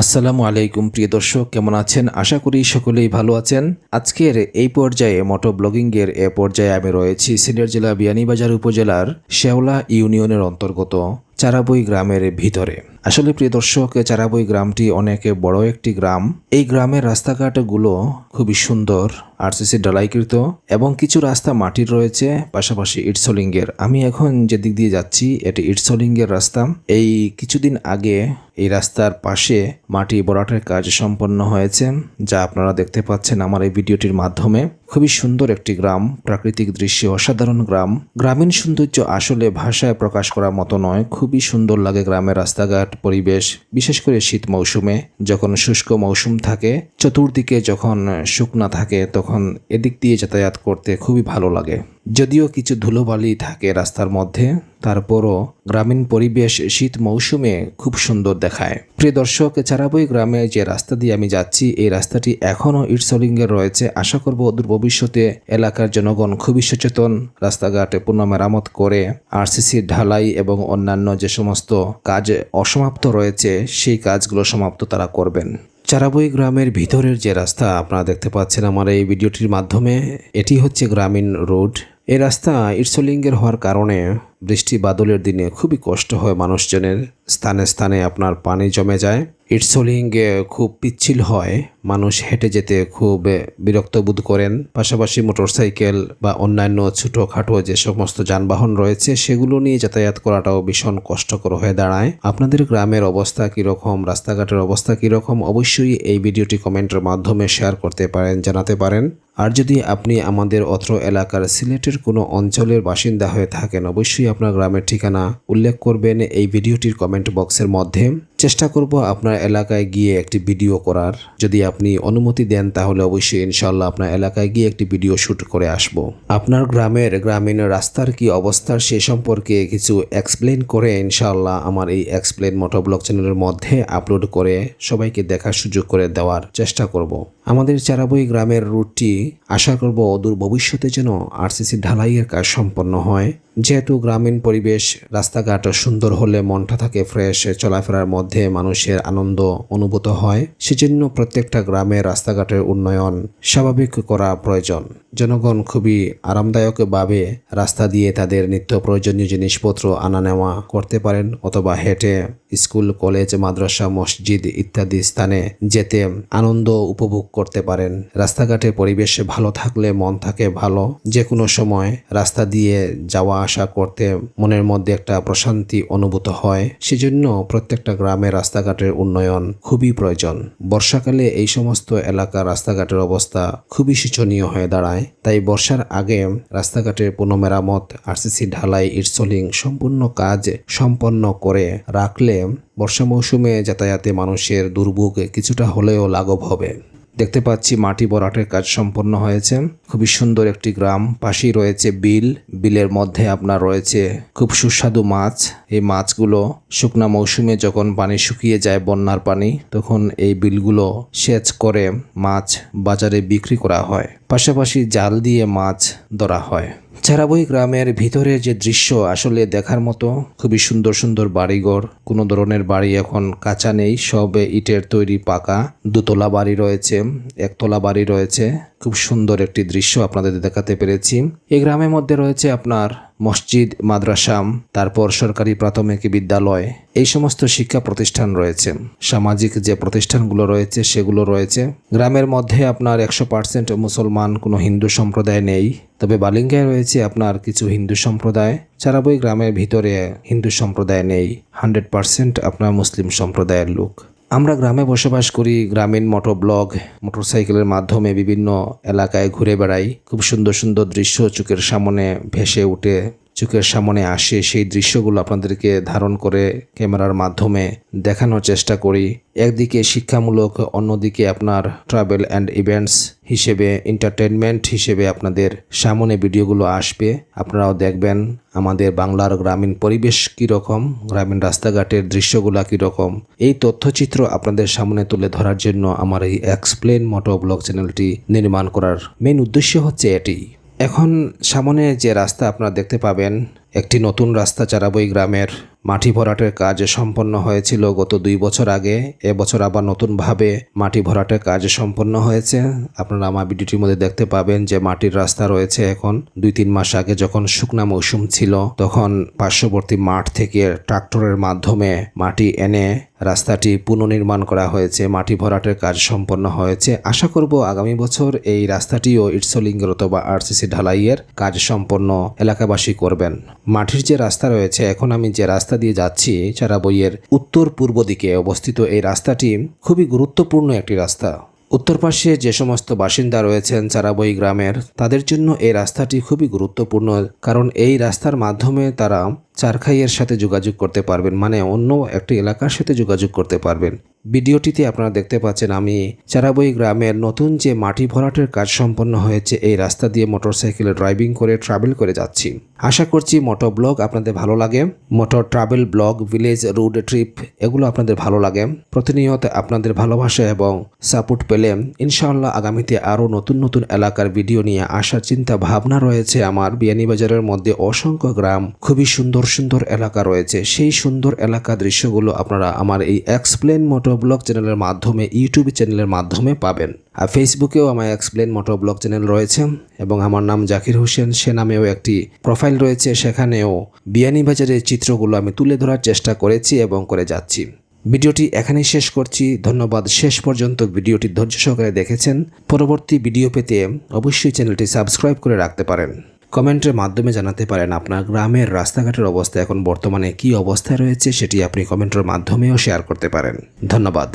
আসসালামু আলাইকুম, প্রিয় দর্শক, কেমন আছেন? আশা করি সকলেই ভালো আছেন। আজকের এই পর্যায়ে মোটো ব্লগিংয়ের এ পর্যায়ে আমি রয়েছি সিলেট জেলা বিয়ানীবাজার উপজেলার শেওলা ইউনিয়নের অন্তর্গত চারাবই গ্রামের ভিতরে। আসলে প্রিয় দর্শক, চারাবই গ্রামটি অনেক বড় একটি গ্রাম। এই গ্রামের রাস্তাঘাটগুলো খুবই সুন্দর আরসিসি ডালাইকৃত এবং কিছু রাস্তা মাটির রয়েছে, পাশাপাশি ইটসলিঙ্গের আমি এখন যেদিক দিয়ে যাচ্ছি, এটি ইটসলিঙ্গের রাস্তা। এই কিছুদিন আগে এই রাস্তার পাশে মাটি বরাটের কাজ সম্পন্ন হয়েছে, যা আপনারা দেখতে পাচ্ছেন আমার এই ভিডিওটির মাধ্যমে। খুবই সুন্দর একটি গ্রাম, প্রাকৃতিক দৃশ্য, অসাধারণ গ্রাম। গ্রামীণ সৌন্দর্য আসলে ভাষায় প্রকাশ করার মতো নয়, খুবই সুন্দর লাগে গ্রামের রাস্তাঘাট। পরিবেশ, বিশেষ করে শীত মৌসুমে, যখন শুষ্ক মৌসুম থাকে, চতুর্দিকে যখন শুকনা থাকে, তখন এদিক দিয়ে যাতায়াত করতে খুবই ভালো লাগে। যদিও কিছু ধুলোবালি থাকে রাস্তার মধ্যে, তারপরও গ্রামীণ পরিবেশ শীত মৌসুমে খুব সুন্দর দেখায়। প্রিয় দর্শক, চারাবই গ্রামে যে রাস্তা দিয়ে আমি যাচ্ছি, এই রাস্তাটি এখনও ইটসলিঙ্গের রয়েছে। আশা করব অদূর ভবিষ্যতে এলাকার জনগণ খুবই সচেতন, রাস্তাঘাটে পুনঃ মেরামত করে আরসিসি ঢালাই এবং অন্যান্য যে সমস্ত কাজ অসমাপ্ত রয়েছে, সেই কাজগুলো সমাপ্ত তারা করবেন। চারাবই গ্রামের ভিতরের যে রাস্তা, আপনারা দেখতে পাচ্ছেন আমার এই ভিডিওটির মাধ্যমে, এটি হচ্ছে গ্রামীণ রোড। এই রাস্তা ইটসলিঙ্গের হওয়ার কারণে বৃষ্টি বাদলের দিনে খুবই কষ্ট হয় মানুষজনের। স্থানে স্থানে আপনার পানি জমে যায়। ইটসলিঙ্গে খুব পিচ্ছিল হয়। মানুষ হেঁটে যেতে খুব বিরক্ত বোধ করেন। পাশাপাশি মোটরসাইকেল বা অন্যান্য ছোটোখাটো যে সমস্ত যানবাহন রয়েছে, সেগুলো নিয়ে যাতায়াত করাটাও ভীষণ কষ্টকর হয়ে দাঁড়ায়। আপনাদের গ্রামের অবস্থা কীরকম? রাস্তাঘাটের অবস্থা কীরকম? অবশ্যই এই ভিডিওটি কমেন্টের মাধ্যমে শেয়ার করতে পারেন, জানাতে পারেন। আর যদি আপনি আমাদের অত্র এলাকার সিলেটের কোনো অঞ্চলের বাসিন্দা হয়ে থাকেন, অবশ্যই আপনার গ্রামের ঠিকানা উল্লেখ করবেন এই ভিডিওটির কমেন্ট বক্সের মধ্যে। চেষ্টা করব আপনার এলাকায় গিয়ে একটি ভিডিও করার। যদি আপনি অনুমতি দেন, তাহলে অবশ্যই ইনশাল্লাহ আপনার এলাকায় গিয়ে একটি ভিডিও শ্যুট করে আসব। আপনার গ্রামের গ্রামীণ রাস্তার কি অবস্থার সে সম্পর্কে কিছু এক্সপ্লেন করে ইনশাল্লাহ আমার এই এক্সপ্লেন মোটো ব্লগ চ্যানেলের মধ্যে আপলোড করে সবাইকে দেখার সুযোগ করে দেওয়ার চেষ্টা করব। আমাদের চারাবই গ্রামের রুটটি আশা করব অদূর ভবিষ্যতে যেন আরসিসি ঢালাইয়ের কাজ সম্পন্ন হয়। যেহেতু গ্রামীণ পরিবেশ, রাস্তাঘাট সুন্দর হলে মনটা থাকে ফ্রেশ চলাফেরার মধ্যে মানুষের আনন্দ অনুভূত হয়, সেজন্য প্রত্যেকটা গ্রামের রাস্তাঘাটের উন্নয়ন স্বাভাবিক করা প্রয়োজন। জনগণ খুবই আরামদায়কভাবে রাস্তা দিয়ে তাদের নিত্য প্রয়োজনীয় জিনিসপত্র আনা নেওয়া করতে পারেন, অথবা হেঁটে স্কুল, কলেজ, মাদ্রাসা, মসজিদ ইত্যাদি স্থানে যেতে আনন্দ উপভোগ করতে পারেন। রাস্তাঘাটের পরিবেশ ভালো থাকলে মন থাকে ভালো। যে কোনো সময় রাস্তা দিয়ে যাওয়া আসা করতে মনের মধ্যে একটা প্রশান্তি অনুভূত হয়। সেজন্য প্রত্যেকটা গ্রামের রাস্তাঘাটের উন্নয়ন খুবই প্রয়োজন। বর্ষাকালে এই সমস্ত এলাকার রাস্তাঘাটের অবস্থা খুবই শোচনীয় হয়ে দাঁড়ায়। তাই বর্ষার আগে রাস্তাঘাটের পুনঃমেরামত, আরসিসি ঢালাই, ইটসলিং সম্পূর্ণ কাজ সম্পন্ন করে রাখলে বর্ষা মৌসুমে যাতায়াতে মানুষের দুর্ভোগ কিছুটা হলেও লাঘব হবে। দেখতে পাচ্ছি মাটি বরাটের কাজ সম্পন্ন হয়েছে। খুবই সুন্দর একটি গ্রাম। পাশেই রয়েছে বিল। বিলের মধ্যে আপনার রয়েছে খুব সুস্বাদু মাছ। এই মাছগুলো শুকনা মৌসুমে যখন পানি শুকিয়ে যায় বন্যার পানি, তখন এই বিলগুলো সেচ করে মাছ বাজারে বিক্রি করা হয়। পাশাপাশি জাল দিয়ে মাছ ধরা হয়। চারাবই গ্রামের ভিতরে যে দৃশ্য আসলে দেখার মতো খুবই সুন্দর সুন্দর বাড়িঘর। কোনো ধরনের বাড়ি এখন কাঁচা নেই, সবে ইটের তৈরি পাকা। দুতলা বাড়ি রয়েছে, একতলা বাড়ি রয়েছে। খুব সুন্দর একটি দৃশ্য আপনাদের দেখাতে পেরেছি। এই গ্রামের মধ্যে রয়েছে আপনার মসজিদ মাদ্রাসাম তারপর সরকারি প্রাথমিক বিদ্যালয়, এই সমস্ত শিক্ষা প্রতিষ্ঠান রয়েছে। সামাজিক যে প্রতিষ্ঠানগুলো রয়েছে, সেগুলো রয়েছে। গ্রামের মধ্যে আপনার একশো পার্সেন্ট মুসলমান, কোনো হিন্দু সম্প্রদায় নেই। তবে বালিঙ্গায় রয়েছে আপনার কিছু হিন্দু সম্প্রদায়। চারাবই গ্রামের ভিতরে হিন্দু সম্প্রদায় নেই। হান্ড্রেড পার্সেন্ট আপনার মুসলিম সম্প্রদায়ের লোক। আমরা গ্রামে বসবাস করি, গ্রামীণ মোটর ব্লগ মোটরসাইকেলের মাধ্যমে বিভিন্ন এলাকায় ঘুরে বেড়াই। খুব সুন্দর সুন্দর দৃশ্য চোখের সামনে ভেসে উঠে। চোখের সামনে আসে সেই দৃশ্যগুলো আপনাদেরকে ধারণ করে ক্যামেরার মাধ্যমে দেখানোর চেষ্টা করি। একদিকে শিক্ষামূলক, অন্যদিকে আপনার ট্রাভেল অ্যান্ড ইভেন্টস হিসেবে এন্টারটেনমেন্ট হিসেবে আপনাদের সামনে ভিডিওগুলো আসবে। আপনারাও দেখবেন আমাদের বাংলার গ্রামীণ পরিবেশ কীরকম, গ্রামীণ রাস্তাঘাটের দৃশ্যগুলো কীরকম। এই তথ্যচিত্র আপনাদের সামনে তুলে ধরার জন্য আমার এই এক্সপ্লেন মোটো ব্লগ চ্যানেলটি নির্মাণ করার মেন উদ্দেশ্য হচ্ছে এটি। এখন সামনে যে রাস্তা আপনারা দেখতে পাবেন একটি নতুন রাস্তা চারাবই গ্রামের। মাটি ভরাটের কাজ সম্পন্ন হয়েছিল গত দুই বছর আগে। এবছর আবার নতুনভাবে মাটি ভরাটের কাজ সম্পন্ন হয়েছে। আপনারা আমার ভিডিওটির মধ্যে দেখতে পাবেন যে মাটির রাস্তা রয়েছে এখন। দুই তিন মাস আগে যখন শুকনা মৌসুম ছিল, তখন পার্শ্ববর্তী মাঠ থেকে ট্রাক্টরের মাধ্যমে মাটি এনে রাস্তাটি পুনর্নির্মাণ করা হয়েছে। মাটি ভরাটের কাজ সম্পন্ন হয়েছে। আশা করব আগামী বছর এই রাস্তাটিও ইটসলিঙ্গের অথবা আরসিসি ঢালাইয়ের কাজ সম্পন্ন এলাকাবাসী করবেন। মাটির যে রাস্তা রয়েছে, এখন আমি যে রাস্তা দিয়ে যাচ্ছি চারাবইয়ের উত্তর পূর্ব দিকে অবস্থিত এই রাস্তাটি খুবই গুরুত্বপূর্ণ একটি রাস্তা। উত্তর পাশে যে সমস্ত বাসিন্দা রয়েছেন চারাবই গ্রামের, তাদের জন্য এই রাস্তাটি খুবই গুরুত্বপূর্ণ, কারণ এই রাস্তার মাধ্যমে তারা চারখাইয়ের সাথে যোগাযোগ করতে পারবেন মানে অন্য একটি এলাকার সাথে যোগাযোগ করতে পারবেন। ভিডিওটিতে আপনারা দেখতে পাচ্ছেন আমি চারাবই গ্রামের নতুন যে মাটি ভরাটের কাজ সম্পন্ন হয়েছে, এই রাস্তা দিয়ে মোটরসাইকেলে ড্রাইভিং করে ট্রাভেল করে যাচ্ছি। আশা করছি মোটর ব্লগ আপনাদের ভালো লাগে। Motor travel blog, village, road trip, এগুলো আপনাদের ভালো লাগে। প্রতিনিয়ত আপনাদের ভালোবাসা এবং সাপোর্ট পেলে ইনশাআল্লাহ আগামীতে আরও নতুন নতুন এলাকার ভিডিও নিয়ে আসার চিন্তা ভাবনা রয়েছে আমার বিয়ানীবাজারের মধ্যে অসংখ্য গ্রাম। খুবই সুন্দর সুন্দর সুন্দর এলাকা রয়েছে। সেই সুন্দর এলাকা দৃশ্যগুলো আপনারা আমার এই এক্সপ্লেন মোটর ব্লগ চ্যানেলের মাধ্যমে ইউটিউব চ্যানেলের মাধ্যমে পাবেন। আর ফেসবুকেও আমার এক্সপ্লেন মোটর ব্লগ চ্যানেল রয়েছে এবং আমার নাম জাকির হোসেন। সে নামেও একটি প্রোফাইল রয়েছে। সেখানেও বিয়ানীবাজারের চিত্রগুলো আমি তুলে ধরার চেষ্টা করেছি এবং করে যাচ্ছি। ভিডিওটি এখানেই শেষ করছি। ধন্যবাদ। শেষ পর্যন্ত ভিডিওটি ধৈর্য সহকারে দেখেছেন। পরবর্তী ভিডিও পেতে অবশ্যই চ্যানেলটি সাবস্ক্রাইব করে রাখতে পারেন। কমেন্টের মাধ্যমে জানাতে পারেন আপনার গ্রামের রাস্তাঘাটের অবস্থা এখন বর্তমানে কি অবস্থায় রয়েছে, সেটি আপনি কমেন্টের মাধ্যমেও শেয়ার করতে পারেন। ধন্যবাদ।